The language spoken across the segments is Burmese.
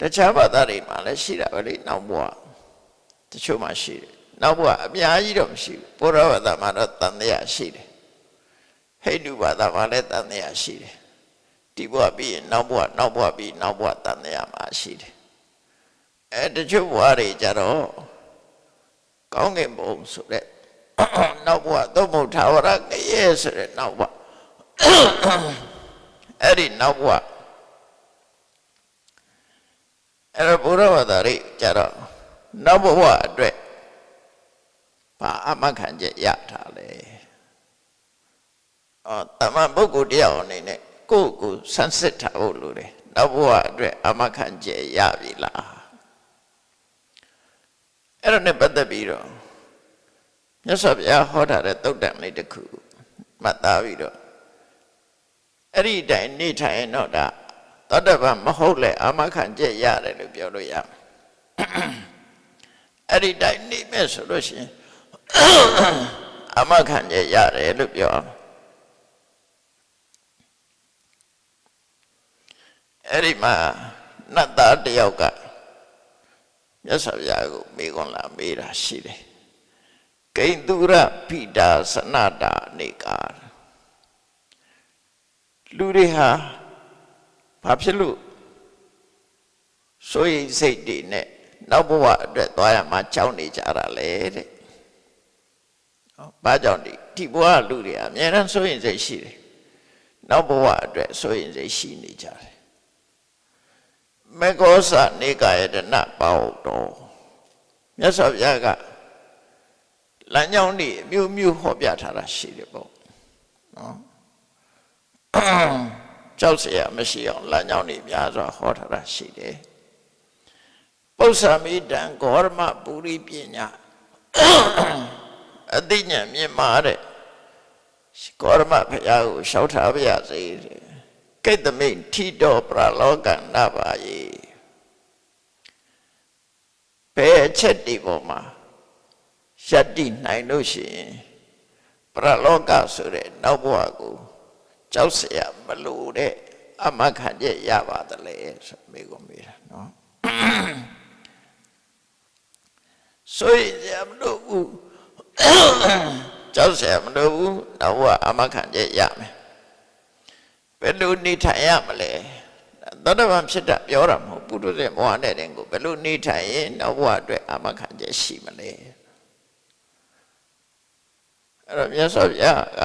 တခြားဘာသာတွေမှာလည်းရှိတာပဲလေနောက်ဘဝတချို့မှရှိတယ်နောက်ဘဝအများကြီးတော့မရှိဘူးဘုရားဘာသာမှာတော့တန်တရားရှိတယ်ဟိန္ဒူဘာသာမှာလည်းတန်တရားရှိတယ်ဒီဘဝပြီးရင်နောက်ဘဝနောက်ဘဝပြီးနောက်ဘဝတန်တရားမှာရှိတယ်အဲတချို့ဘဝတွေကြတော့ကောင်းကင်ဘုံဆိုတဲ့နောက်ဘဝသို့မဟုတ်ထာဝရငရဲဆိုတဲ့နောက်ဘဝအဲ့ဒီနောက်ဘဝ အဲ့တော့ဘုရားဘာသာတွေကြတော့နောက်ဘဝအတွက်ဘာအမခံချက်ရထားလဲအော်တမန်ပုဂ္ဂိုလ်တယောက်အနေနဲ့ကိုယ့်ကိုယ်ဆန်းစစ်ထားဖို့လိုတယ်နောက်ဘဝအတွက်အမခံချက်ရပြီလားအဲ့ဒါနဲ့ပတ်သက်ပြီးတော့မြတ်စွာဘုရားဟောထားတဲ့သုတ်တံလေးတစ်ခုမှတ်သားပြီးတော့အဲ့ဒီတိုင်နေထိုင်ရင်တော့ဒါ သောတပန်မဟုတ်လေအာမခံချက်ရတယ်လို့ပြောလို့ရမယ်အဲ့ဒီတိုင်နေမဲ့ဆိုလို့ရှိရင်အာမခံချက်ရတယ်လို့ပြောအောင်အဲ့ဒီမှာနတ်သားတစ်ယောက်ကမြတ်စွာဘုရားကိုမေးခွန်းလာမေးတာရှိတယ်ဂိန္တုရပိတာစနတာနေကာလူတွေဟာ ဘာဖြစ်လို့ဆိုရင်စိတ်တွေနဲ့နောက်ဘဝအတွက်သွားရမှာကြောက်နေကြတာလေတဲ့။ဟောဘာကြောင့်ဒီဒီဘဝလူတွေအများရန်ဆိုရင်စိတ်ရှိတယ်။နောက်ဘဝအတွက်ဆိုရင်စိတ်ရှိနေကြတယ်။မေကောသနေကာယတနာပေါတော်မြတ်စွာဘုရားကလမ်းကြောင်းတွေအမျိုးမျိုးဟောပြထားတာရှိတယ်ပေါ့နော် ကြောက်เสียမရှိအောင်လမ်းကြောင်းတွေများစွာဟောထားတာရှိတယ်ပု္ပ္ပာမိတံဂေါရမပုရိပညာအသိဉာဏ်မြင်မာတဲ့ဂေါရမဘုရားကိုရှောက်ထားပါရစေတဲ့ကိတ္တမိန်ထိတော်ပရလောကနပါယေဘယ်အချက်ဒီပေါ်မှာယတ္တိနိုင်လို့ရှိရင်ပရလောကဆိုတဲ့နောက်ဘဝကို ကြောက်เสียမလို့တဲ့အမခံချက်ရပါသလဲဆိုမိကုန်မိတာနော်ဆိုရင်မလို့ဘူးကြောက်เสียမလို့ဘူးနောက်ဘဝအမခံချက်ရမယ်ဘယ်လိုနေထိုင်ရမလဲသောတပန်ဖြစ်တာပြောတာမဟုတ်ပုထုဇဉ်ဘဝနဲ့တင်ကိုဘယ်လိုနေထိုင်ရင်နောက်ဘဝအတွက်အမခံချက်ရှိမလဲအဲ့တော့မြတ်စွာဘုရားက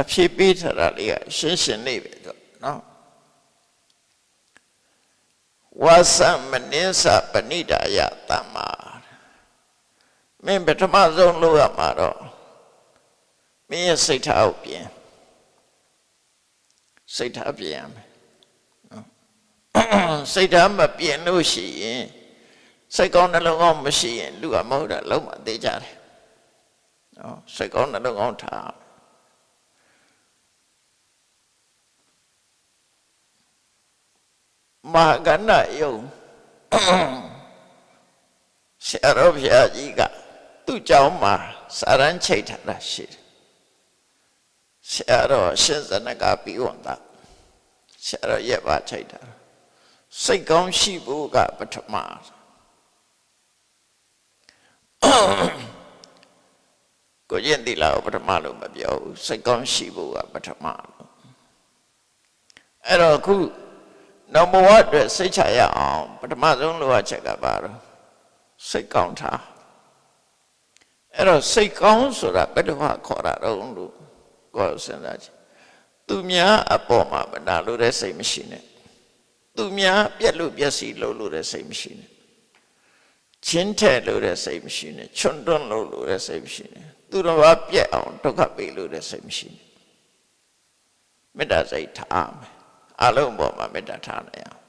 အဖြေပေးထားတာလေးကရှင်းရှင်းလေးပဲတော့နော်ဝါသမနိစ္စပဏိတာယတမ္မာမင်းပထမဆုံးလုပ်ရမှာတော့မင်းရဲ့စိတ်ထားကိုပြင်စိတ်ထားပြင်ရမယ်နော်စိတ်ထားမပြင်လို့ရှိရင်စိတ်ကောင်းနှလုံးကောင်းမရှိရင်လူကမဟုတ်တာလုံးဝသိကြတယ်နော်စိတ်ကောင်းနှလုံးကောင်းထား မဟာကဏ္ဍယုံဆရာတော်ဘုရားကြီးကသူ့ကြောင်းမှာစာရန်ချိတ်ထားတာရှိတယ်ဆရာတော်ရှင်ဇနကပြီးဝန်တာဆရာတော်ရဲ့ပါချိတ်ထားစိတ်ကောင်းရှိဖို့ကပထမကိုကျင့်တိလာကိုပထမလို့မပြောဘူးစိတ်ကောင်းရှိဖို့ကပထမလို့အဲ့တော့ခု နောက်ဘဝအတွက်စိတ်ချရအောင်ပထမဆုံးလိုအပ်ချက်ကဘာလို့စိတ်ကောင်းထားအဲ့တော့စိတ်ကောင်းဆိုတာဘယ်တော့မှခေါ်တာတော့လို့ကိုယ်စဉ်းစားကြည့်သူများအပေါ်မှာမနာလို့တဲ့စိတ်မရှိနဲ့သူများပြက်လို့ပြက်စီလို့လို့တဲ့စိတ်မရှိနဲ့ချင်းထဲလို့တဲ့စိတ်မရှိနဲ့ချွန်းတွန်းလို့လို့တဲ့စိတ်မရှိနဲ့သူတော်ဘာပြက်အောင်ဒုက္ခပေးလို့တဲ့စိတ်မရှိနဲ့မေတ္တာစိတ်ထားမယ် အလုံးပေါ်မှာမေတ္တာထားနိုင်အောင်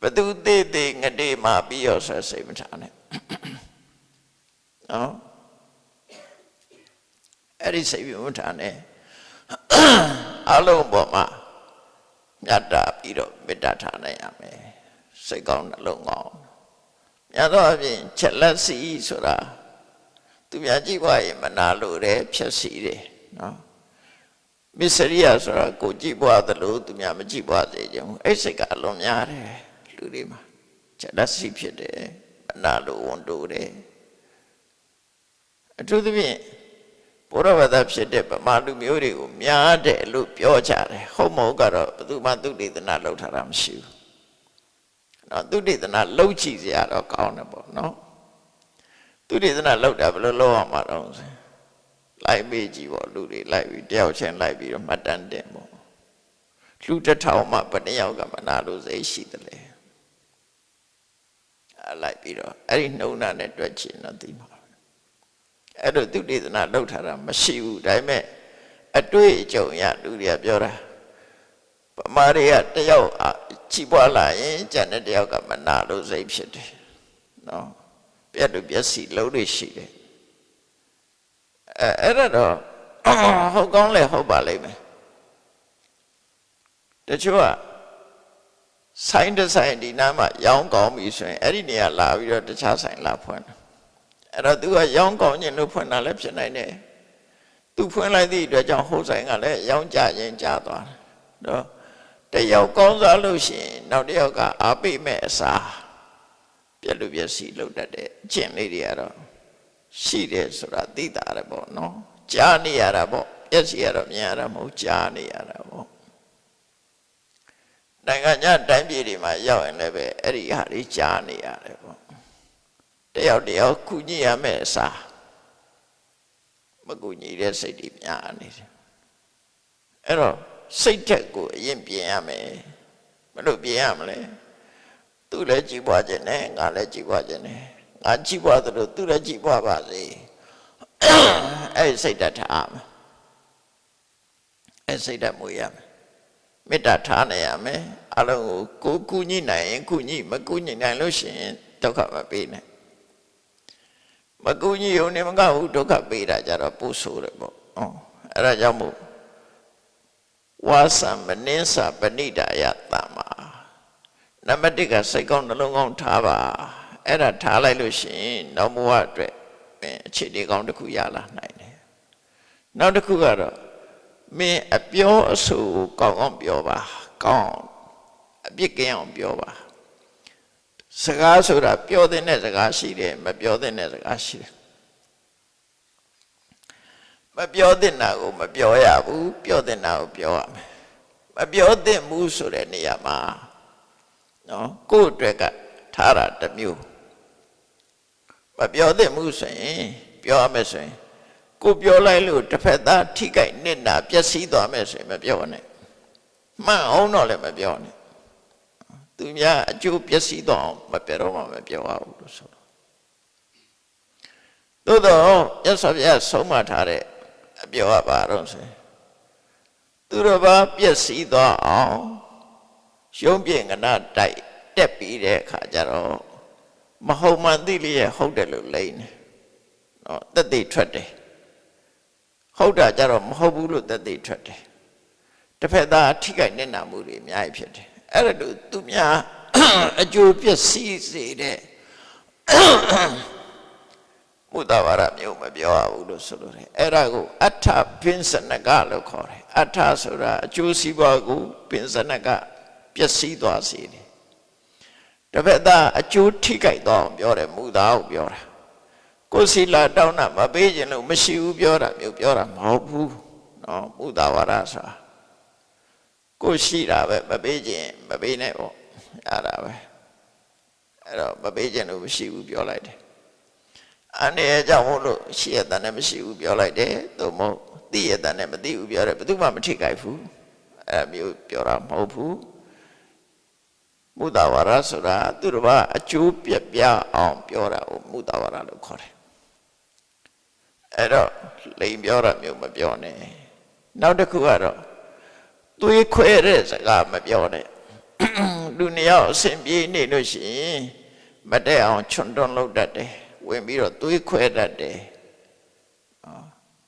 ဘသူသေးသေးငတိမှပြီးရောဆက်စိတ်မထားနဲ့နော်အဲ့ဒီစိတ်ပြုမထားနဲ့အလုံးပေါ်မှာမြတ်တာပြီးတော့မေတ္တာထားနိုင်ရမယ်စိတ်ကောင်းနှလုံးကောင်းမြတ်သောအပြင်ချက်လက်စီဆိုတာသူများကြည့်ပါရင်မနာလို့တယ်ဖြက်စီတယ်နော် မစ္စရိယဆိုတာကိုကြည့်ပွားသလိုသူများမကြည့်ပွားစေခြင်းအဲ့စိတ်ကအလွန်များတယ်လူတွေမှာဇလစီဖြစ်တယ်မနာလို့ဝန်တိုးတယ်အထူးသဖြင့်ဘုရားဘာသာဖြစ်တဲ့ဗမာလူမျိုးတွေကိုများတယ်လို့ပြောကြတယ်ဟုတ်မဟုတ်ကတော့ဘယ်သူမှသူတေသနာလောက်ထားတာမရှိဘူးနော်သူတေသနာလောက်ကြည့်စရာတော့ကောင်းတယ်ပေါ့နော်သူတေသနာလောက်တာဘယ်လိုလုပ်အောင်မှာတော့ဆို လိုက်မေးကြည့်ပေါ့လူတွေလိုက်ပြီးတယောက်ချင်းလိုက်ပြီးတော့မှတ်တမ်းတင်ပေါ့လူတစ်ထောင်မှဘယ်နှယောက်ကမနာလို့စိတ်ရှိတယ်လေအဲ့လိုက်ပြီးတော့အဲ့ဒီနှုံနာနဲ့တွက်ချင်တော့ဒီမှာအဲ့တော့သူတေသနာလောက်ထားတာမရှိဘူးဒါပေမဲ့အတွေ့အကြုံရလူတွေကပြောတာပမာတွေကတယောက်ချီးပွားလာရင်ကျန်တဲ့တယောက်ကမနာလို့စိတ်ဖြစ်တယ်နော်ပြတ်လို့ပြက်စီလုံးတွေရှိတယ် အဲအဲ့ဒါတော့ဟုတ်ကောင်းလဲဟုတ်ပါလိမ့်မယ်တချို့ကဆိုင်တစ်ဆိုင်ဒီနားမှာရောင်းကောင်းပြီဆိုရင်အဲ့ဒီနေရာလာပြီးတော့တခြားဆိုင်လာဖွင့်တယ်အဲ့တော့သူကရောင်းကောင်းခြင်းလို့ဖွင့်တာလည်းဖြစ်နိုင်တယ်သူဖွင့်လိုက်သည့်အတွက်ကြောင့်ဟိုဆိုင်ကလည်းရောင်းကြရင်ကြသွားတယ်နော်တယောက်ကောင်းစားလို့ရှိရင်နောက်တစ်ယောက်ကအားပေးမဲ့အစားပြက်လို့ပြက်စီလုပ်တတ်တဲ့အကျင့်လေးတွေကတော့ ရှိတယ်ဆိုတာသိတာရပေါ့နော်ကြားနေရတာပေါ့ပြက်စီရတော့မြင်ရတာမဟုတ်ကြားနေရတာပေါ့နိုင်ငံခြားတိုင်းပြည်တွေမှာရောက်ရင်လည်းပဲအဲ့ဒီဟာတွေကြားနေရတယ်ပေါ့တယောက်တယောက်ကုညရမယ်အစားမကုညတဲ့စိတ်တွေများနေတယ်အဲ့တော့စိတ်ထက်ကိုအရင်ပြင်ရမယ်မလို့ပြင်ရမလဲသူလည်းကြည်ပွားခြင်းနဲ့ငါလည်းကြည်ပွားခြင်းနဲ့ ငါကြည်ပွားသလိုသူလည်းကြည်ပွားပါစေအဲ့ဒီစိတ်ဓာတ်ထားမယ်အဲ့စိတ်ဓာတ်မွေးရမယ်မေတ္တာထားနိုင်ရမယ်အလုံးကိုကိုကူညီနိုင်ရင်ကူညီမကူညီနိုင်လို့ရှိရင်ဒုက္ခမပေးနဲ့မကူညီုံနဲ့မကဘူးဒုက္ခပေးတာကြတော့ပို့ဆိုးတယ်ပေါ့ဟောအဲ့ဒါကြောင့်မို့ဝါသမနင်းစာပဏိဒါယတမ္မာနံပါတ်1ကစိတ်ကောင်းနှလုံးကောင်းထားပါ အဲ့ဒါထားလိုက်လို့ရှိရင်နောက်ဘဝအတွက်အခြေအနေကောင်းတစ်ခုရလာနိုင်တယ်နောက်တစ်ခုကတော့မင်းအပြောအဆိုကောင်းကောင်းပြောပါကောင်းအပြစ်ကင်းအောင်ပြောပါစကားဆိုတာပြောတဲ့စကားရှိတယ်မပြောတဲ့စကားရှိတယ်မပြောတဲ့နာကိုမပြောရဘူးပြောတဲ့နာကိုပြောရမယ်မပြောတဲ့မှုဆိုတဲ့နေရာမှာနော်ကိုယ့်အတွက်ကထားတာတစ်မျိုး မပြောတဲ့မှုဆိုရင်ပြောရမယ်ဆိုရင်ကိုပြောလိုက်လို့တစ်ဖက်သားထိကြိုက်နစ်နာပျက်စီးသွားမယ်ဆိုရင်မပြောနဲ့မှန်အောင်တော့လည်းမပြောနဲ့သူများအကျိုးပျက်စီးသွားအောင်မပြောတော့မှမပြောရဘူးလို့ဆိုတော့သို့တော့ရသော်ပြဆုံးမထားတဲ့အပြောရပါတော့ဆိုရင်သူတော်ဘာပျက်စီးသွားအောင်ရှုံးပြင်းကနာတိုက်တက်ပြီးတဲ့အခါကျတော့ မဟုတ်မှန်သိလျက်ဟုတ်တယ်လို့လိမ့်တယ်နော်တက်သိထွက်တယ်ဟုတ်တာကြတော့မဟုတ်ဘူးလို့သက်သေထွက်တယ်တစ်ဖက်သားထိခိုက်နေနာမှုတွေအများကြီးဖြစ်တယ်အဲ့ဒါလို့သူများအကျိုးပျက်စီးစေတဲ့မုဒ္ဒဝါရမျိုးမပြောရဘူးလို့ဆိုလိုတယ်အဲ့ဒါကိုအထပင်စနကလို့ခေါ်တယ်အထဆိုတာအကျိုးစီးပွားကိုပင်စနကပျက်စီးသွားစေတယ် တစ်ဖက်သားအကျိုးထိခိုက်သွားအောင်ပြောတယ်မူသားကိုပြောတာကိုစီလာတောင်းတာမပေးခြင်းလို့မရှိဘူးပြောတာမျိုးပြောတာမဟုတ်ဘူးနော်ဘုဒ္ဓဝါဒဆိုတာကိုရှိတာပဲမပေးခြင်းမပေးနဲ့ပေါ့အဲ့ဒါပဲအဲ့တော့မပေးခြင်းလို့မရှိဘူးပြောလိုက်တယ်အနေအကြောင်းမို့လို့ရှိရတဲ့နဲ့မရှိဘူးပြောလိုက်တယ်သို့မဟုတ်သိရတဲ့နဲ့မသိဘူးပြောတယ်ဘယ်သူမှမထိခိုက်ဘူးအဲ့မျိုးပြောတာမဟုတ်ဘူး မုဒ္ဒဝါဒဆိုတာသူတို့ကအကျိုးပြပြအောင်ပြောတာကိုမုဒ္ဒဝါဒလို့ခေါ်တယ်အဲ့တော့လိန်ပြောတာမျိုးမပြောနဲ့နောက်တစ်ခုကတော့သွေးခွဲတဲ့စကားမပြောနဲ့လူနှစ်ယောက်အစဉ်ပြေးနေလို့ရှိရင်မတက်အောင်ချွန်တွန်းလုပ်တတ်တယ်ဝင်ပြီးတော့သွေးခွဲတတ်တယ်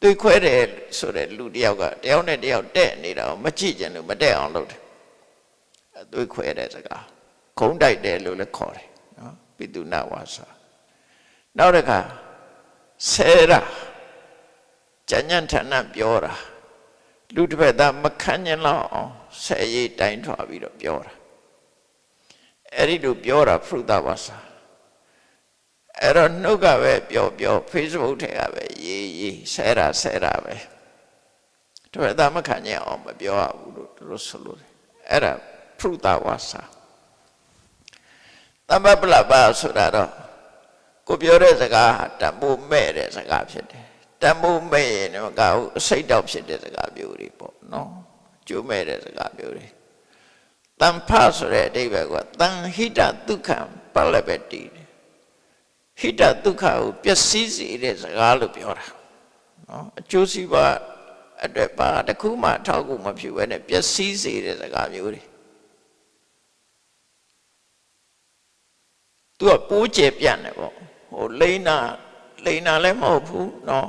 သွေးခွဲတယ်ဆိုတဲ့လူတယောက်ကတယောက်နဲ့တယောက်တက်နေတာကိုမကြည့်ကြလို့မတက်အောင်လုပ်တယ်သွေးခွဲတဲ့စကား ခုံးတိုက်တယ်လို့လည်းခေါ်တယ်နော်ပိတုနာဝါစာနောက်တစ်ခါဆဲရာကြညံ့ဌာနပြောတာလူတစ်ဖက်သားမခန့်ညင်လောက်အောင်ဆဲရေးတိုင်းထွာပြီးတော့ပြောတာအအဲ့ဒီလိုပြောတာဖရုဒဝါစာအဲ့တော့နှုတ်ကပဲပြောပြော Facebook ထဲကပဲရေးရေးဆဲတာဆဲတာပဲတို့အသာမခံကြအောင်မပြောရဘူးလို့သူတို့ဆိုလို့တယ်အဲ့ဒါဖရုဒဝါစာ တမ္ပပလပါဆိုတာတော့ကိုပြောတဲ့စကားဟာတမိုးမဲ့တဲ့စကားဖြစ်တယ်တမိုးမဲ့ရင်တော့ကဟုတ်အစိတ်တော့ဖြစ်တဲ့စကားမျိုးတွေပေါ့နော်ကျိုးမဲ့တဲ့စကားမျိုးတွေတန်ဖဆိုတဲ့အဓိပ္ပာယ်ကတန်ဟိတဒုက္ခံပလပတိဟိတဒုက္ခကိုပျက်စီးစေတဲ့စကားလို့ပြောတာနော်အကျိုးစီးပွားအတွက်ပါတခုမှထောက်ကူမဖြစ်ဘဲနဲ့ပျက်စီးစေတဲ့စကားမျိုးတွေ သူကပိုးကျပြန့်တယ်ပေါ့ဟိုလိမ့်နာလိမ့်နာလည်းမဟုတ်ဘူးနော်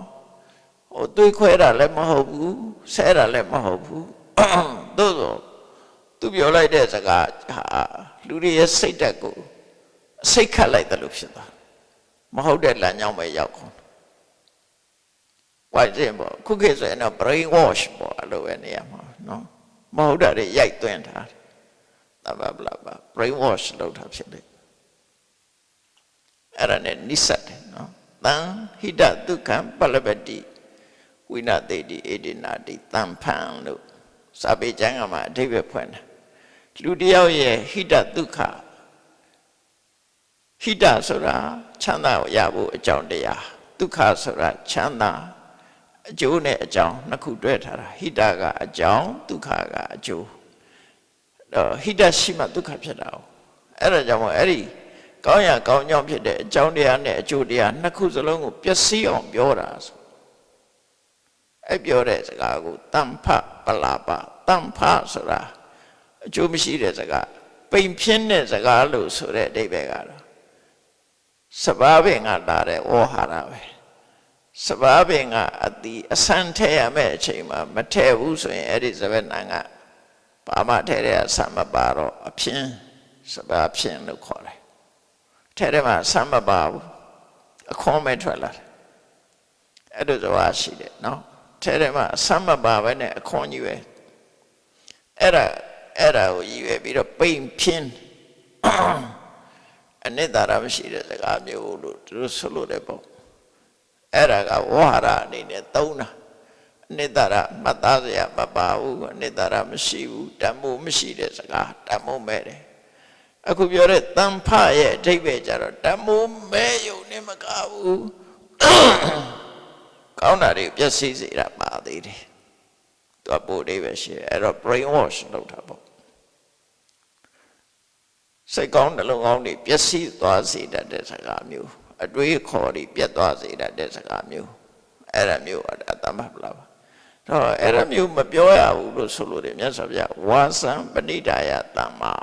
ဟိုတွေးခွဲတာလည်းမဟုတ်ဘူးဆဲတာလည်းမဟုတ်ဘူးသို့သောသူပြောလိုက်တဲ့စကားဟာလူတွေရဲ့စိတ်ဓာတ်ကိုစိတ်ခတ်လိုက်တယ်လို့ဖြစ်သွားမဟုတ်တဲ့လမ်းကြောင်းပဲရောက်ခွန်ဝိုင်းစင်ပေါ့ခုခေတ်ဆိုရင်တော့ brain wash ပေါ့အဲ့လိုပဲနေရာမှာနော်မဟုတ်တာတွေရိုက်သွင်းထားတယ်တဘဘလာဘ brain wash လုပ်တာဖြစ်တယ် အဲ့ဒါနဲ့နိစ္စတယ်နော်တန်ဟိတဒုက္ခံပလပတိဝိနာတိတိအေဒီနာတိတန်ဖန်လို့စာပေကျမ်းကမှာအဓိပ္ပာယ်ဖွင့်တယ်လူတယောက်ရဲ့ဟိတဒုက္ခဟိတဆိုတာချမ်းသာကိုရဖို့အကြောင်းတရားဒုက္ခဆိုတာချမ်းသာအကျိုးနဲ့အကြောင်းနှစ်ခုတွဲထားတာဟိတကအကြောင်းဒုက္ခကအကျိုးတော့ဟိတရှိမှဒုက္ခဖြစ်တာ哦အဲ့ဒါကြောင့်မို့အဲ့ဒီ ကောင်းရကောင်းကြောင်းဖြစ်တဲ့အကြောင်းတရားနဲ့အကျိုးတရားနှစ်ခုစလုံးကိုပျက်စီးအောင်ပြောတာဆိုအဲ့ပြောတဲ့စကားကိုတမ္ဖပလာပတမ္ဖဆိုတာအကျိုးမရှိတဲ့စကားပိန်ဖြင်းတဲ့စကားလို့ဆိုတဲ့အဓိပ္ပာယ်ကတော့စဘာပင်ကလာတဲ့ဝေါ်ဟာရပဲစဘာပင်ကအတီအဆန်းထဲရမယ့်အချိန်မှာမထဲဘူးဆိုရင်အဲ့ဒီစပက်နံကဘာမှထဲတဲ့အဆန်းမပါတော့အဖြင်းစဘာဖြင်းလို့ခေါ်တယ် ထဲထဲမှာဆမ်းမပါဘူးအခွန်မဲ့ထွက်လာတယ်အဲ့ဒါဆိုအားရှိတယ်နော်ထဲထဲမှာဆမ်းမပါပဲနဲ့အခွန်ကြီးပဲအဲ့ဒါအဲ့ဒါကိုရည်ရွယ်ပြီးတော့ပိန်ဖြင်းအနိတ္တရာမရှိတဲ့စကားမျိုးလို့သူတို့ဆိုလို့တယ်ပေါ့အဲ့ဒါကဝါရအနေနဲ့သုံးတာအနိတ္တရာမှတ်သားစရာမပါဘူးအနိတ္တရာမရှိဘူးတန်မိုးမရှိတဲ့စကားတန်မိုးမဲ့တယ် အခုပြောတဲ့တန်ဖရဲ့အဓိပ္ပာယ်ကြတော့တမိုးမဲယုံနဲ့မကဘူးကောင်းတာတွေပျက်စီးစေတာပါသေးတယ်သူကပို့လေးပဲရှိတယ်အဲ့တော့ brain wash လုပ်တာပေါ့စိတ်ကောင်းနှလုံးကောင်းတွေပျက်စီးသွားစေတတ်တဲ့စကားမျိုးအတွေးခေါ်တွေပြတ်သွားစေတတ်တဲ့စကားမျိုးအဲ့ဒါမျိုးအတ္တမပလာပါတော့အဲ့ဒါမျိုးမပြောရဘူးလို့ဆိုလို့တယ်မြတ်စွာဘုရားဝါစံပဏိဒါယတမ္မာ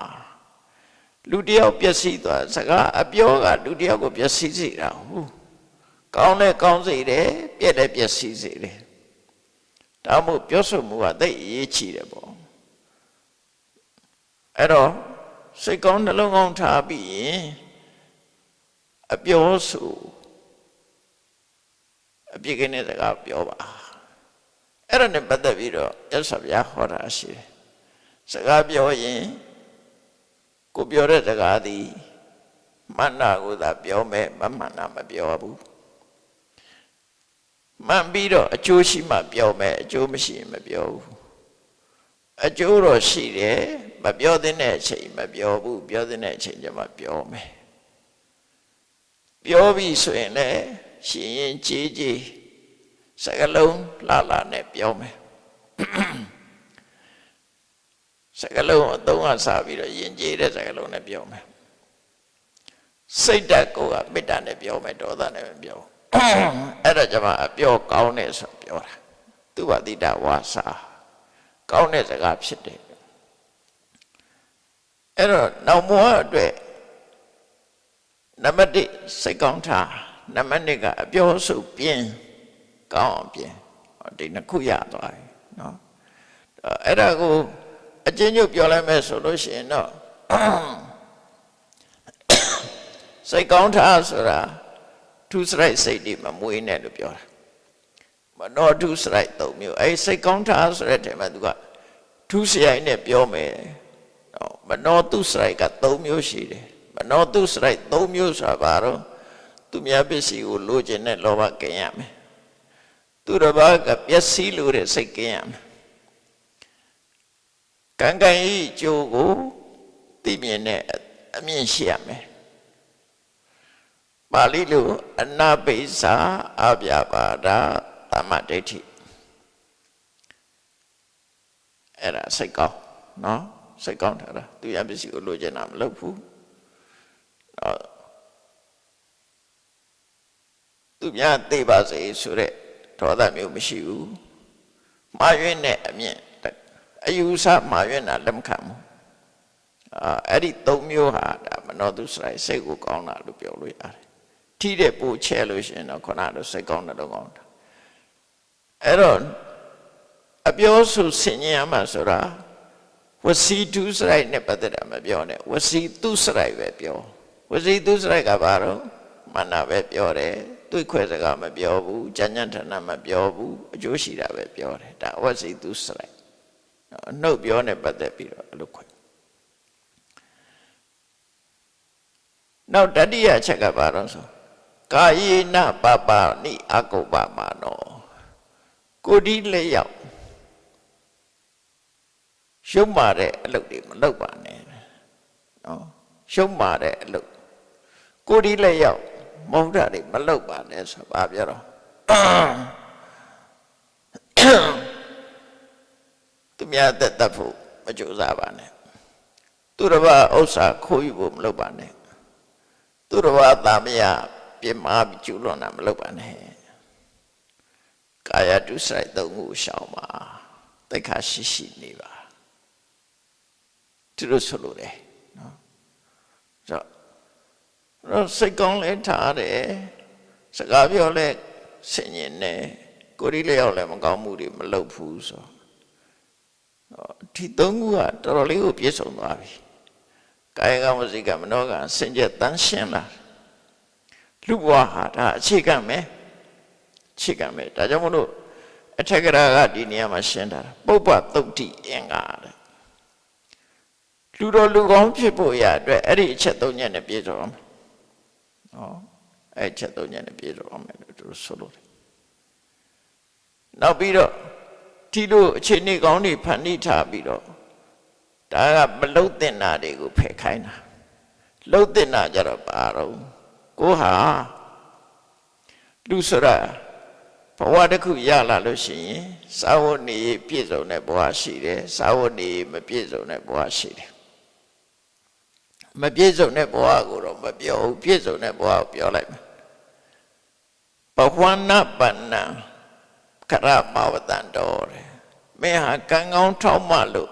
လူတယောက်ပျက်စီးသွားစကားအပြောကလူတယောက်ကိုပျက်စီးစေတာဟုတ်ကောင်းတဲ့ကောင်းစေတယ်ပြက်တဲ့ပျက်စီးစေတယ်ဒါမှမဟုတ်ပြောဆိုမှုကသိအရေးကြီးတယ်ပေါ့အဲ့တော့စိတ်ကောင်းနှလုံးကောင်းထားပြီးရင်အပြောဆိုအပြစ်ကင်းတဲ့စကားပြောပါအဲ့ဒါနဲ့ပတ်သက်ပြီးတော့ရသဗျာဟောတာရှိတယ်စကားပြောရင် ကိုပြောတဲ့စကားသည်မှန်တာကိုသာပြောမယ်မမှန်တာမပြောဘူးမှန်ပြီးတော့အကျိုးရှိမှပြောမယ်အကျိုးမရှိရင်မပြောဘူးအကျိုးတော့ရှိတယ်မပြောတဲ့အချိန်မပြောဘူးပြောတဲ့အချိန်ကျမှပြောမယ်ပြောပြီးဆိုရင်လည်းရှင်ရင်ကြည်ကြည်စကလုံးလာလာနဲ့ပြောမယ် စကလုံးအသုံးအစားပြီးတော့ယဉ်ကျေးတဲ့စကလုံးနဲ့ပြောမယ်စိတ်ဓာတ်ကိုကမေတ္တာနဲ့ပြောမယ်ဒေါသနဲ့မပြောအဲ့ဒါကြမှာအပြောကောင်းတယ်ဆိုပြောတာသူဝတိတဝါစာကောင်းတဲ့စကားဖြစ်တယ်အဲ့တော့နောက်မောအတွက်နံပါတ်1စိတ်ကောင်းတာနံပါတ်2ကအပြောဆိုပြင်းကောင်းအောင်ပြင်းဒီနှစ်ခုရသွားပြီเนาะအဲ့ဒါကို အချင်းချုပ်ပြောလိုက်မယ်ဆိုလို့ရှိရင်တော့စိတ်ကောင်းတာဆိုတာသူစရိုက်စိတ်တွေမမွေးနဲ့လို့ပြောတာမနောသူစရိုက်သုံးမျိုးအဲစိတ်ကောင်းတာဆိုတဲ့ထဲမှာသူကသူစရိုက်နဲ့ပြောမယ်တော့မမနောတုစရိုက်က3မျိုးရှိတယ်မနောတုစရိုက်3မျိုးဆိုတာဘာတော့သူများပစ္စည်းကိုလိုချင်တဲ့လောဘကင်ရမယ်သူတစ်ပါးကပျက်စီးလို့တဲ့စိတ်ကင်ရမယ် ကံကံဤကြိုးကိုသိမြင်တဲ့အမြင်ရှိရမယ်ပါဠိလိုအနာပိစာအပြပါဒသမဒိဋ္ဌိအဲ့ဒါစိတ်ကောင်းနော်စိတ်ကောင်းထားတာသူရပစ္စည်းကိုလိုချင်တာမလုပ်ဘူးတော့သူများသိပါစေဆိုတဲ့ဒေါသမျိုးမရှိဘူးမှားယွင်းတဲ့အမြင် အယူဆမှားယွင်းတာလက်မခံဘူးအာအဲ့ဒီသုံးမျိုးဟာဒါမနောသူစရိုက်စိတ်ကိုကောင်းတာလို့ပြောလို့ရတယ်ထိတဲ့ပို့ချဲလို့ရှိရင်တော့ခုနကတော့စိတ်ကောင်းတယ်တော့ကောင်းတာအဲ့တော့အပြောဆိုဆင်ញင်ရမှာဆိုတာဝစီတုစရိုက်နဲ့ပတ်သက်တာမပြောနဲ့ဝစီတုစရိုက်ပဲပြောဝစီတုစရိုက်ကဘာတော့မနာပဲပြောတယ်တွေ့ခွဲစကားမပြောဘူးကြညံ့ဌာနမပြောဘူးအကျိုးရှိတာပဲပြောတယ်ဒါဝစီတုစရိုက်အ နှုတ်ပြောနဲ့ပတ်သက်ပြီးတော့အဲ့လိုခွဲနောက်တတိယအချက်ကဘာတော့ဆိုကာယေနပပနိအကုပ္ပမနောကိုဒီလက်ရောက်ရှုံးမာတဲ့အလုပ်တွေမလုပ်ပါနဲ့နော်ရှုံးမာတဲ့အလုပ်ကိုဒီလက်ရောက်မဟုတ်တာတွေမလုပ်ပါနဲ့ဆိုပါပြောတော့ သူများသက်တတ်ဖို့မကြိုးစားပါနဲ့သူတစ်ပါးဥစ္စာခိုးယူဖို့မလုပ်ပါနဲ့သူတစ်ပါးသားမရပြင်းမာပြီးကျူးလွန်တာမလုပ်ပါနဲ့ကာယတုစိုက်သုံးခုရှောင်ပါတိတ်ခါရှိရှိနေပါသူတို့ဆိုလိုတယ်နော်ဆိုတော့စိတ်ကောင်းလဲထားတယ်စကားပြောလဲဆင်ញင်နေကိုရီလျောက်လည်းမကောင်းမှုတွေမလုပ်ဘူးဆိုတော့ ဒီသုံးခုကတော်တော်လေးကိုပြည့်စုံသွားပြီကာယကမစိကမနောကစင်ကြယ်တန်းရှင်းလာလူဘဝဟာဒါအခြေခံပဲအခြေခံပဲဒါကြောင့်မလို့အထက်ကရာကဒီနေရာမှာရှင်းတာပုပ္ပသုတ်တိအင်္ဂါတဲ့လူတော်လူကောင်းဖြစ်ဖို့ရအတွက်အဲ့ဒီအချက်သုံးချက်နဲ့ပြည့်စုံအောင်။နော်အဲ့အချက်သုံးချက်နဲ့ပြည့်စုံအောင်မယ်လို့သူတို့ဆိုလို့တယ်။နောက်ပြီးတော့ ဒီလိုအခြေအနေကောင်းတွေဖန်တီးထားပြီးတော့ဒါကမလုတ်တင်တာတွေကိုဖယ်ခိုင်းတာ။လုတ်တင်တာကြတော့ပါတော့ကိုဟာလူစရာဘဝတစ်ခုရလာလို့ရှိရင်သာဝနေပြည့်စုံတဲ့ဘဝရှိတယ်သာဝနေမပြည့်စုံတဲ့ဘဝရှိတယ်မပြည့်စုံတဲ့ဘဝကိုတော့မပြောဘူးပြည့်စုံတဲ့ဘဝကိုပြောလိုက်မယ်ဘဝနာပဏ္ဏ ခရမဝတန်တော်တယ်မင်းဟာကံကောင်းထောက်မှလို့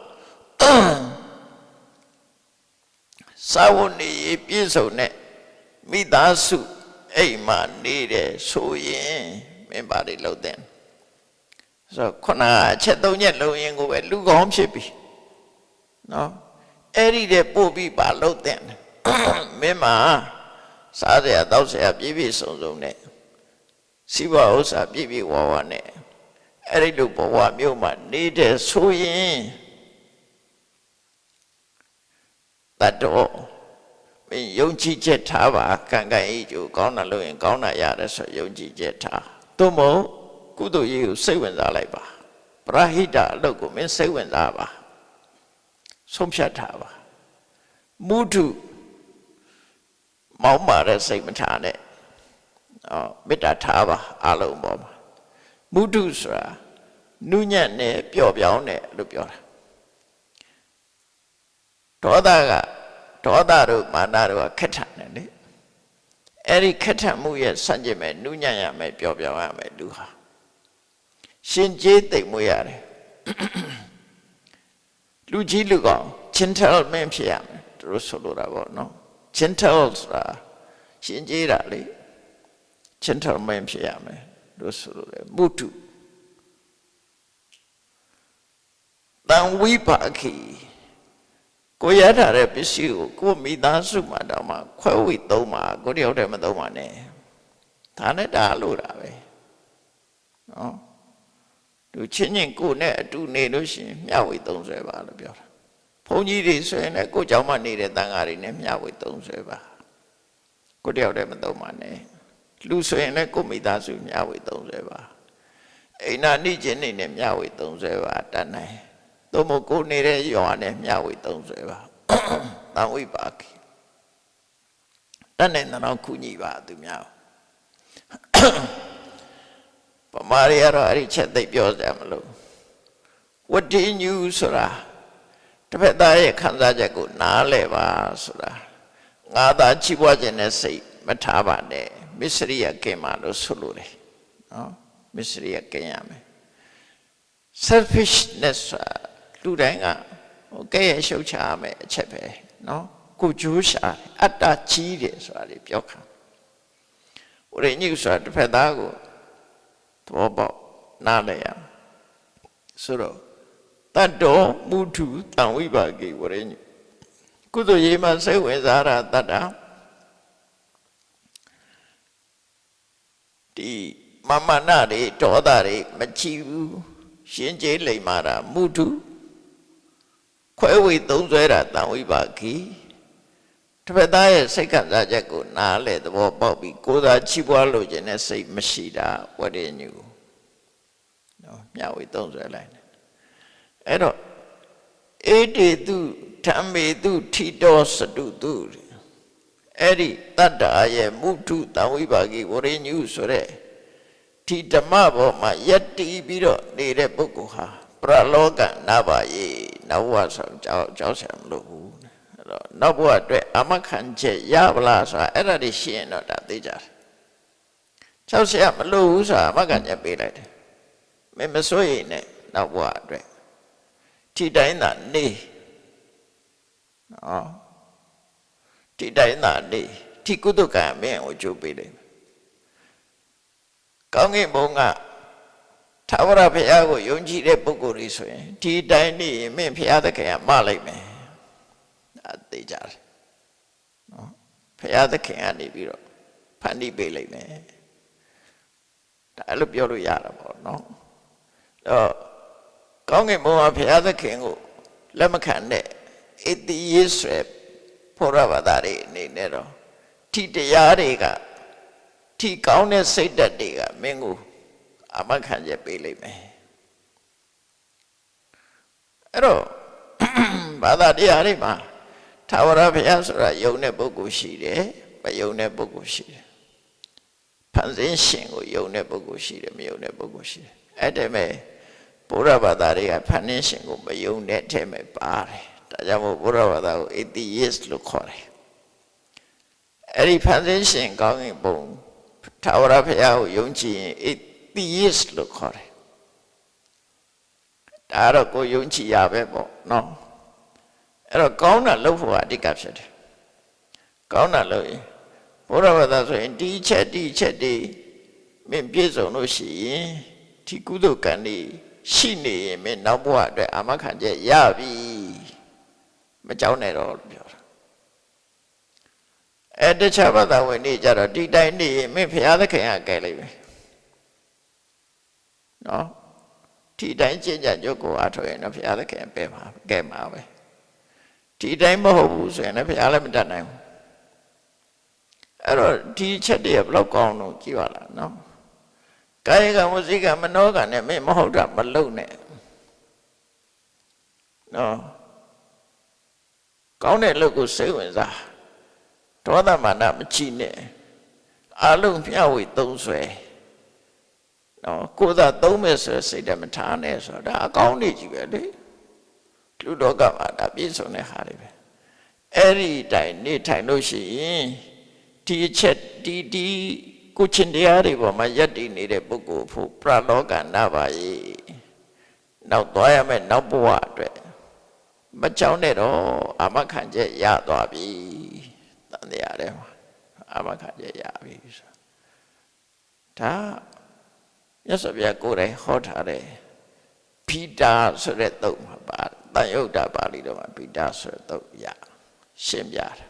သာဝနေပြည့်စုံတဲ့မိသားစုအိမ်မှာနေတယ်ဆိုရင်မင်းပါလေလို့တဲ့ဆိုခုနအချက်သုံးချက်လုံးရင်ကိုပဲလူကောင်းဖြစ်ပြီနော်အဲ့ဒီတဲ့ပို့ပြီးပါလို့တဲ့မင်းမှာစားစရာတောက်စရာပြည့်ပြည့်စုံစုံနဲ့စီးပွားဥစ္စာပြည့်ပြည့်ဝဝနဲ့ အဲ့ဒီလိုဘဝမျိုးမှာနေတဲ့ဆိုရင်တတ်တော့မင်းယုံကြည်ချက်ထားပါကံကံဤကျိုးကောင်းတာလို့ရင်ကောင်းတာရတယ်ဆိုယုံကြည်ချက်ထားသို့မဟုတ်ကုသိုလ်ရေးကိုစိတ်ဝင်စားလိုက်ပါပရဟိတအလုပ်ကိုမင်းစိတ်ဝင်စားပါဆုံးဖြတ်ထားပါမုထုမောင်းမာတဲ့စိတ်မထားနဲ့အော်မေတ္တာထားပါအလုံးပေါ်မှာ မုထုဆိုတာနုညံ့နဲ့ပျော့ပြောင်းတယ်လို့ပြောတာဒေါသကဒေါသတို့မာနတို့ကခက်ထန်တယ်လေအဲ့ဒီခက်ထန်မှုရဲ့ဆန့်ကျင်မဲ့နုညံ့ရမယ်ပျော့ပြောင်းရမယ်လူဟာရှင်ကျေးတိမ်မွေးရတယ်လူကြီးလူကောင် gentleman ဖြစ်ရမယ်သူတို့ဆိုလိုတာပေါ့နော် gentle ဆိုတာရှင်ကျေးတာလေ gentleman ဖြစ်ရမယ် တို့ဆိုလိုတယ်မုတုတန်ဝိပါခိကိုရထားတဲ့ပစ္စည်းကိုကိုမိသားစုမှာတော့မှခွဲဝေသုံးပါကိုတယောက်တည်းမသုံးပါနဲ့ဒါနဲ့ဒါလို့တာပဲနော်သူချင်းချင်းကိုနဲ့အတူနေလို့ရှိရင်မျှဝေသုံးဆွဲပါလို့ပြောတာဘဘုန်းကြီးတွေဆိုရင်လည်းကိုယ်ကြောင့်မှနေတဲ့တန်ဃာတွေနဲ့မျှဝေသုံးဆွဲပါကိုယ်တယောက်တည်းမသုံးပါနဲ့ လူဆိုရင်လည်းကိုယ်မိသားစုမျှဝေသုံးဆွဲပါအိမ်နာနှိကျင်နေနဲ့မျှဝေသုံးဆွဲပါတတ်နိုင်သို့မဟုတ်ကိုယ်နေတဲ့ရွာနဲ့မျှဝေသုံးဆွဲပါတန်ဝိပါကိတတ်နိုင်တော့ခုညီပါသူများပမာရီကတော့အဲ့ဒီချက်သိပ်ပြောစရာမလိုဝတ္တိညူဆိုတာတစ်ဖက်သားရဲ့ခံစားချက်ကိုနားလဲပါဆိုတာငါသာချီးပွားခြင်းနဲ့စိတ်မထားပါနဲ့ မစ္စရိယကင်မာလို့ဆိုလိုတယ်နော်မစ္စရိယကင်ရမယ် selfishness ဆိုတာလူတိုင်းကဟိုကဲ့ရဲ့ရှုပ်ချရမယ်အချက်ပဲနော်ကိုကြိုးရှာအတ္တကြီးတယ်ဆိုတာလေပြောခံဝိရိယဆိုတာတစ်ဖက်သားကိုသဘောပေါက်နားလဲရမယ်ဆိုတော့တတ္တောမုထုတံဝိပါကိဝရိညကုသိုလ်ရေးမှာစိတ်ဝင်စားတာတတ္တာ ဒီမမနာတွေဒေါသတွေမချီဘူးရှင်ကျေးလိမ္မာတာမုထုခွဲဝေသုံးဆွဲတာတံဝိပါကိတစ်ဖက်သားရဲ့စိတ်ခံစားချက်ကိုနားလေသဘောပေါက်ပြီးကိုယ်သာချီးပွားလို့ခြင်းနဲ့စိတ်မရှိတာဝရိညနော်မျှဝေသုံးဆွဲလိုက်တယ်အဲ့တော့အေတေတုဓမ္မေတုထိတောစတုတု အဲ့ဒီတတ္တာရဲ့မုထုတံဝိပါကိဝရိညုဆိုတဲ့ဒီဓမ္မဘောမှာယက်တီပြီးတော့နေတဲ့ပုဂ္ဂိုလ်ဟာပရလောကနာပါယေနောက်ဘဝဆောင်ကြောက်ကြောက်ဆံမလို့ဘူးအဲ့တော့နောက်ဘဝအတွက်အမခံချက်ရပါလားဆိုတာအဲ့ဒါတွေရှင်းတော့ဒါသိကြတယ်ကြောက်ဆံမလို့ဘူးဆိုတာအမခံချက်ပေးလိုက်တယ်မင်းမစိုးရိမ်နဲ့နောက်ဘဝအတွက်ထိတိုင်းသာနေနော် ထိတိုင်းသာနေထိကုသကံမင်းကိုကြိုးပေးတယ်ကောင်းကင်ဘုံကသာဝရဘုရားကိုယုံကြည်တဲ့ပုဂ္ဂိုလ်တွေဆိုရင်ဒီတိုင်းနေရင်မင်းဘုရားသခင်ကမလိုက်မယ်အသေးကြတယ်နော်ဘုရားသခင်ကနေပြီးတော့ဖန်တီးပေးလိုက်မယ်ဒါအဲ့လိုပြောလို့ရတာပေါ့နော်တော့ကောင်းကင်ဘုံမှာဘုရားသခင်ကိုလက်မခံတဲ့ဣတိယေဆွေ ဖောရဘာသာတွေအနေနဲ့တော့ထိတရားတွေကထိကောင်းတဲ့စိတ်ဓာတ်တွေကမင်းကိုအမခံချက်ပေးလိမ့်မယ်အဲ့တော့ဘာသာတရားတွေမှာသာဝရဘုရားဆိုတာယုံတဲ့ပုဂ္ဂိုလ်ရှိတယ်မယုံတဲ့ပုဂ္ဂိုလ်ရှိတယ်ဖန်ဆင်းရှင်ကိုယုံတဲ့ပုဂ္ဂိုလ်ရှိတယ်မယုံတဲ့ပုဂ္ဂိုလ်ရှိတယ်အဲ့ဒါမဲ့ဘုရားဘာသာတွေကဖန်ဆင်းရှင်ကိုမယုံတဲ့အထက်မဲ့ပါတယ် ဒါကြောင့်မို့ဘုရားဘာသာကို atheist လို့ခေါ်တယ်အဲ့ဒီဖန်ဆင်းရှင်ကောင်းကင်ဘုံသာဝရဘုရားကိုယုံကြည်ရင် atheist လို့ခေါ်တယ်ဒါတော့ကိုယုံကြည်ရပဲပေါ့နော်အဲ့တော့ကောင်းတာလုပ်ဖို့အဓိကဖြစ်တယ်ကောင်းတာလုပ်ရင်ဘုရားဘာသာဆိုရင်ဒီချက်ဒီချက်ဒီမင်းပြည့်စုံလို့ရှိရင်ဒီကုသိုလ်ကံတွေရှိနေရင်မင်းနောက်ဘဝအတွက်အာမခံချက်ရပြီ မကြောက်နဲ့တော့လို့ပြောတာအဲတခြားဘာသာဝင်တွေကြတော့ဒီတိုင်းနေရင်မင်းဘုရားသခင်ကကဲလိုက်မယ်နော်ဒီတိုင်းကျင့်ကြံကြုတ်ကိုအားထုတ်ရင်တော့ဘုရားသခင်ပဲမှာကဲမှာပဲဒီတိုင်းမဟုတ်ဘူးဆိုရင်လည်းဘုရားလည်းမတတ်နိုင်ဘူးအဲ့တော့ဒီချက်တည်းဘလောက်ကောင်းတော့ကြည့်ပါလားနော်ကာယကမစိကမနောကနဲ့မင်းမဟုတ်တာမလုံနဲ့နော် ကောင်းတဲ့လုပ်ကိုစိတ်ဝင်စားဒေါသမနမကြည့်နဲ့အလုံးမျှဝေသုံးဆွဲနော်ကိုယ်သာသုံးမယ်ဆိုစိတ်တမထားနဲ့ဆိုတော့ဒါအကောင်းနေကြီးပဲလေလူတော်ကမှာဒါပြည့်စုံတဲ့ဟာတွေပဲအဲ့ဒီတိုင်နေထိုင်လို့ရှိရင်ဒီအချက်ဒီဒီကိုချင်းတရားတွေပေါ်မှာယက်တည်နေတဲ့ပုဂ္ဂိုလ်ဖို့ပရလောကနာပါယေနောက်သွားရမယ်နောက်ဘဝအတွက် မကြောက်နဲ့တော့အာမခံချက်ရသွားပြီတန်တရားထဲမှာအာမခံချက်ရပြီဆိုဒါရသော်ဗျာကိုယ်တိုင်ဟောထားတယ်ဖီတာဆိုတဲ့တုတ်မှာပါတန်ယုတ်တာပါဠိတော်မှာဖီတာဆိုတဲ့တုတ်ရရှင်းပြတယ်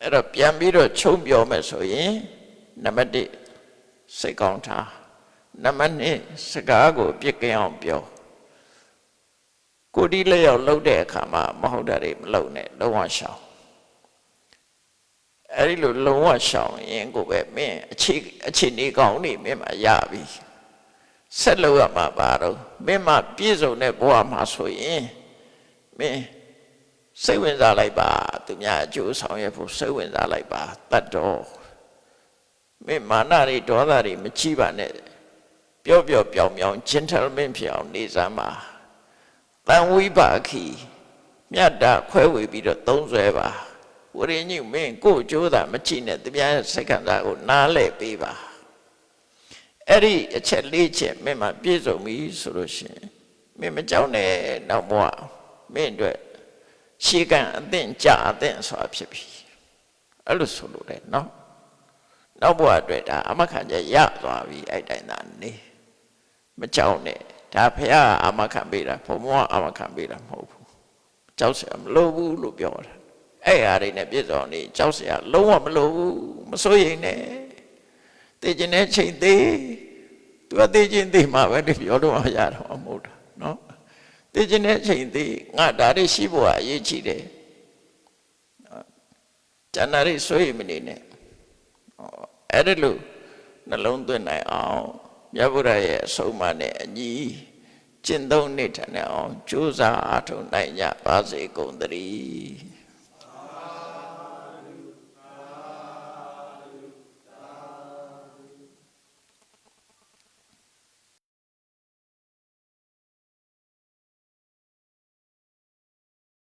အဲ့တော့ပြန်ပြီးတော့ချုံပြောမယ်ဆိုရင်နံပါတ်1စိတ်ကောင်းထားနံပါတ်2စကားကိုပြစ်ကင်းအောင်ပြော ကိုဒီလက်ရောက်လှုပ်တဲ့အခါမှာမဟုတ်တာတွေမလှုပ်နဲ့လုံးဝရှောင်အဲ့ဒီလိုလုံးဝရှောင်ရင်ကိုပဲမင်းအခြေအခြေအနေကောင်းနေမင်းမှာရပြီဆက်လို့ရမှာပါတော့မင်းမပြည့်စုံတဲ့ဘဝမှာဆိုရင်မင်းစိတ်ဝင်စားလိုက်ပါသူများအကျိုးဆောင်ရဖို့စိတ်ဝင်စားလိုက်ပါတတ်တော်မင်းမာနတွေဒေါသတွေမကြည့်ပါနဲ့ပြောပြောပြောင်ပြောင် gentleman ဖြစ်အောင်နေစမ်းပါ တန်ဝိပါခီမြတ်တာခွဲဝေပြီးတော့သုံးဆွဲပါဝရင်းကြီးမင်းကိုယ်ကြိုးတာမကြည့်နဲ့သူများရဲ့စိတ်ခံစားကိုနားလဲပေးပါအဲ့ဒီအချက်လေးချက်မင်းမပြည့်စုံပြီဆိုလို့ရှိရင်မင်းမကြောက်နဲ့နောက်ဘဝမင်းအတွက်ရှေးကအသင့်ကြအသင့်ဆိုတာဖြစ်ပြီအဲ့လိုဆိုလို့တယ်နော်နောက်ဘဝအတွက်ဒါအမခံချက်ရသွားပြီအဲ့တိုင်းသာနေမကြောက်နဲ့ ဒါဖះအာမခံပေးတာဘုံဘဝအာမခံပေးတာမဟုတ်ဘူးကြောက်စရာမလိုဘူးလို့ပြောတာအဲ့ဟာတွေနဲ့ပြည့်စုံနေကြောက်စရာလုံးဝမလိုဘူးမစိုးရိမ်နဲ့သိကျင်တဲ့ချိန်သေးသူကသိကျင်သိမှာပဲဒီပြောတော့ရတော့မဟုတ်တာနော်သိကျင်တဲ့ချိန်သေးငါဒါတွေရှိဖို့အရေးကြီးတယ်ကျန်တာတွေစိုးရိမ်မနေနဲ့အဲ့ဒါလို့နှလုံးသွင်းနိုင်အောင် မြတ်ဗုဒ္ဓရဲ့အဆုံးအမနဲ့အညီကျင့်သုံးနေထိုင်အောင်ကြိုးစားအားထုတ်နိုင်ကြပါစေကုန်သတည်း